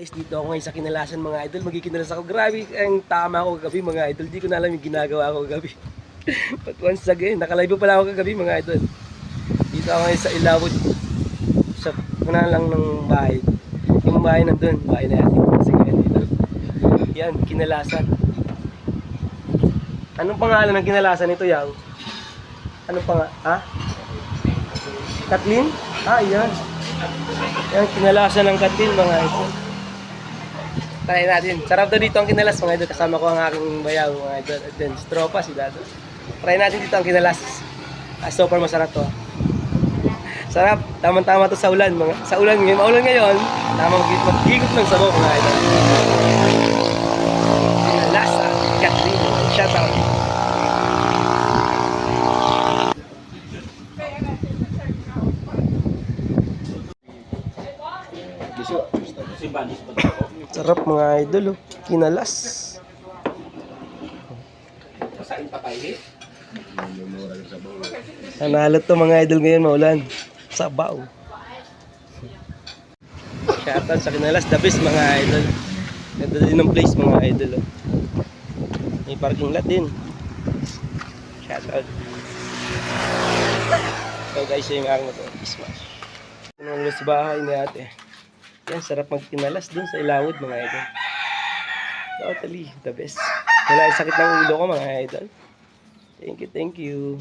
Guys, dito ako ngayon sa kinalasan mga idol. Magkikinalas ako. Grabe ang tama ako kagabi mga idol. Di ko na alam yung ginagawa ko kagabi. But once again, nakalive pala ako kagabi mga idol. Dito ako ngayon sa Ilawod. Sa una lang ng bahay. Yung bahay nandun. Bahay na natin. Ngayon dito. Yan, kinalasan. Anong pangalan ng kinalasan nito, Yang? Anong pangalan? Ha? Kathleen? Ah, yan. Yan, kinalasan ng Kathleen mga idol. Try natin. Sarap daw dito ang kinalas mga idol. Kasama ko ang aking bayaw mga idol. At then, si tropa, si Dado. Try natin dito ang kinalas. Ah, far masarap to. Sarap. Tama-tama to sa ulan. Mga, sa ulan ngayon. Maulan ngayon. Tamang mag-higop ng sabaw mga idol. Kinalas ah. Kathleen. Shout out. Sarap mga idol oh. Kinalas. Nanalo to mga idol ngayon maulan. Sabaw. Shoutout sa kinalas. The best mga idol. Ganda din ng place mga idol oh. May parking lot din. Shoutout. So guys, yung aking ito. Smash. Ano sa bahay ni ate. Yan, sarap magkinalas dun sa ilawod mga idol. Totally, the best. Wala yung sakit ng ulo ko mga idol. Thank you, thank you.